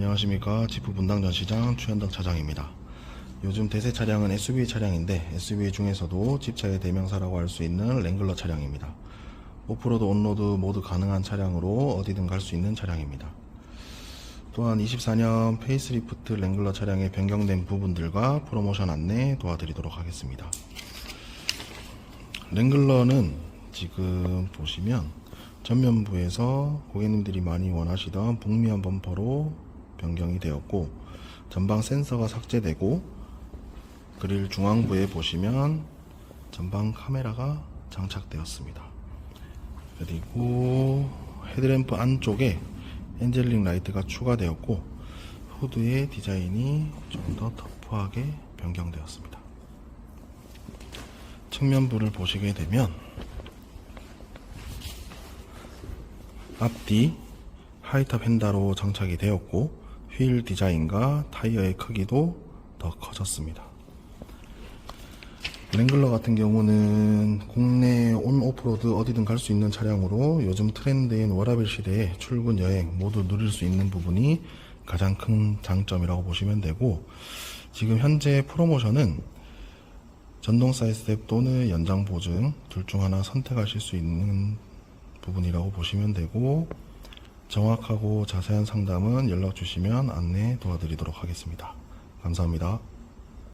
안녕하십니까 지프 분당전 시장 최현덕 차장입니다. 요즘 대세 차량은 SUV 차량인데 SUV 중에서도 집차의 대명사라고 할 수 있는 랭글러 차량입니다. 오프로드 온로드 모두 가능한 차량으로 어디든 갈 수 있는 차량입니다. 또한 24년 페이스리프트 랭글러 차량에 변경된 부분들과 프로모션 안내 도와드리도록 하겠습니다. 랭글러는 지금 보시면 전면부에서 고객님들이 많이 원하시던 북미한 범퍼로 변경이 되었고 전방 센서가 삭제되고 그릴 중앙부에 보시면 전방 카메라가 장착되었습니다. 그리고 헤드램프 안쪽에 엔젤링 라이트가 추가되었고 후드의 디자인이 좀 더 터프하게 변경되었습니다. 측면부를 보시게 되면 앞뒤 하이탑 핸다로 장착이 되었고 휠 디자인과 타이어의 크기도 더 커졌습니다. 랭글러 같은 경우는 국내 온 오프로드 어디든 갈 수 있는 차량으로 요즘 트렌드인 워라벨 시대에 출근 여행 모두 누릴 수 있는 부분이 가장 큰 장점이라고 보시면 되고 지금 현재 프로모션은 전동 사이드스텝 또는 연장 보증 둘 중 하나 선택하실 수 있는 부분이라고 보시면 되고 정확하고 자세한 상담은 연락 주시면 안내 도와드리도록 하겠습니다. 감사합니다.